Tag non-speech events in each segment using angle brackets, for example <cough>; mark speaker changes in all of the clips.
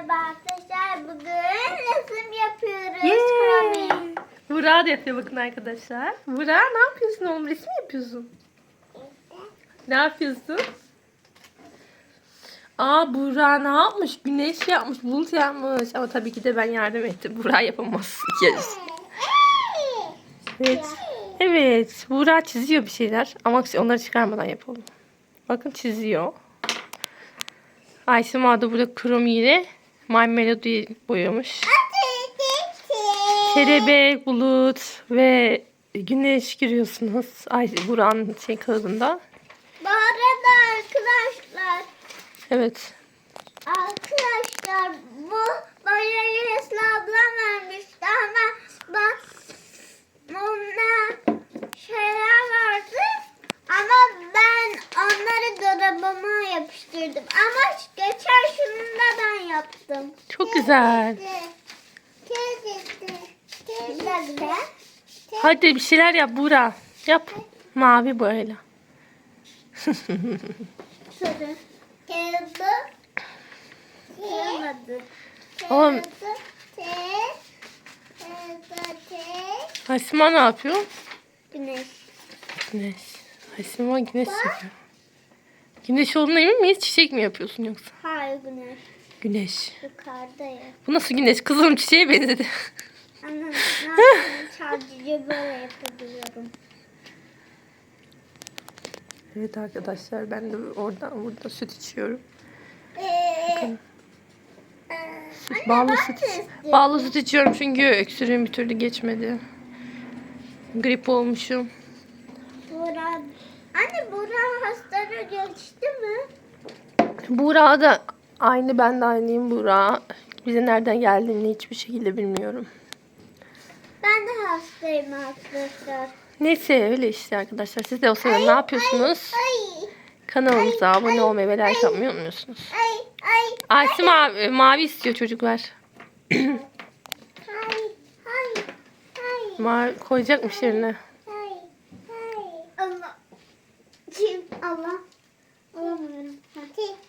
Speaker 1: Merhaba arkadaşlar. Bugün resim yapıyoruz. Kromi.
Speaker 2: Burak da yapıyor bakın arkadaşlar. Burak ne yapıyorsun oğlum? Resim yapıyorsun? Ne yapıyorsun? Aa Burak ne yapmış? Güneş yapmış, bulut yapmış. Ama tabii ki de ben yardım ettim. Burak yapamaz. <laughs> Yes. Evet. Evet. Burak çiziyor bir şeyler. Ama onları çıkarmadan yapalım. Bakın çiziyor. Ayşem da burada kromi ile My Melody boyamış. Kelebek, bulut ve güneş görüyorsunuz. Ay Burak'ın şey kalıbında.
Speaker 1: Bu arada arkadaşlar
Speaker 2: Evet.
Speaker 1: Arkadaşlar bu boyayı Esra ablam vermişti ama bak bunda şeyler vardı ama ben onları dolabıma yapıştırdım ama geçen şunu da ben yaptım.
Speaker 2: Çok güzel. Hadi bir şeyler yap Burak. Yap. Mavi.
Speaker 1: Sarı. Kağıdı.
Speaker 2: Oğlum. Asma ne yapıyor?
Speaker 1: Güneş.
Speaker 2: Güneş. Asma güneş yapıyor. Güneş olduğuna emin miyiz? Çiçek mi yapıyorsun yoksa?
Speaker 1: Hayır güneş.
Speaker 2: Güneş.
Speaker 1: Yukarıda ya.
Speaker 2: Bu nasıl güneş? Kızım çiçeğe benzedi. <laughs>
Speaker 1: Yapayım? Sadece böyle yapabiliyorum.
Speaker 2: Evet arkadaşlar ben de oradan burada süt içiyorum.
Speaker 1: Ee,
Speaker 2: Süt, ballı süt. Ballı süt içiyorum çünkü öksürüğüm bir türlü geçmedi. Grip olmuşum.
Speaker 1: Burak. Anne Burak hastalığı geçti mi?
Speaker 2: Buğra da aynı ben de aynıyım Buğra. Bize nereden geldiğini hiçbir şekilde bilmiyorum.
Speaker 1: Ben de hastayım arkadaşlar.
Speaker 2: Neyse öyle işte arkadaşlar. Siz de o sırada ne yapıyorsunuz?
Speaker 1: Ay.
Speaker 2: Kanalımıza abone olmayı ve like atmayı unutmuyorsunuz.
Speaker 1: Ay. Ay.
Speaker 2: Aysi mavi, mavi istiyor çocuklar.
Speaker 1: Ay. Ay. Ay.
Speaker 2: Mavi koyacakmış yerine.
Speaker 1: Ay. Ay. Allah. Kim? Allah. Alamıyorum.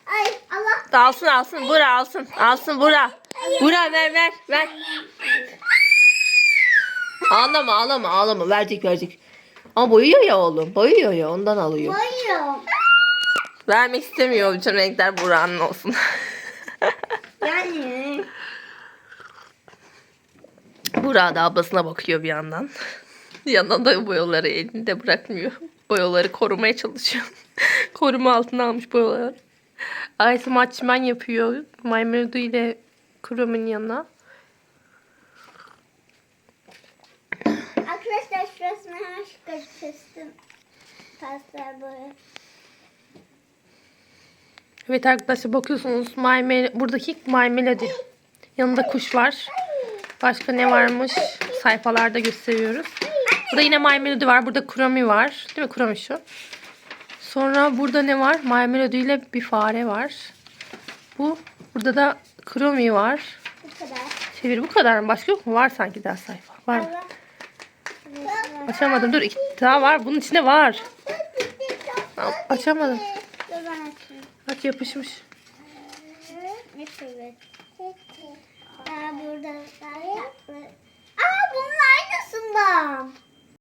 Speaker 1: Ay. Allah.
Speaker 2: Alsın alsın Buğra alsın. Alsın Buğra. Buğra ver ver ver. Ağlama ağlama ağlama verecek verecek. Ama boyuyor ya oğlum. Boyuyor ya ondan alıyor.
Speaker 1: Boyuyorum.
Speaker 2: Vermek istemiyor bütün renkler Buğra'nın olsun.
Speaker 1: Yani.
Speaker 2: Buğra da ablasına bakıyor bir yandan. <laughs> Yandan da boyaları elinde bırakmıyor. Boyaları korumaya çalışıyor. <laughs> Koruma altına almış boyaları. Ayşe maçman yapıyor. My Melody ile Chrome'un yanına.
Speaker 1: Arkadaşlar şurasını hemen. Pastel boya.
Speaker 2: Evet arkadaşlar bakıyorsunuz My Mel- buradaki My Melody. Yanında kuş var. Başka ne varmış? Sayfalarda gösteriyoruz. Burada yine My Melody var. Burada Chromie var. Değil mi Chromie şu? Sonra burada ne var? My Melody ile bir fare var. Bu. Burada da Chromie var.
Speaker 1: Bu kadar.
Speaker 2: Çevir bu kadar mı? Başka yok mu? Var sanki daha sayfa. Var mı? Açamadım. Dur iki daha var. Bunun içinde var. Açamadım. Bak yapışmış.
Speaker 1: Burada. Aa bunun aynısından.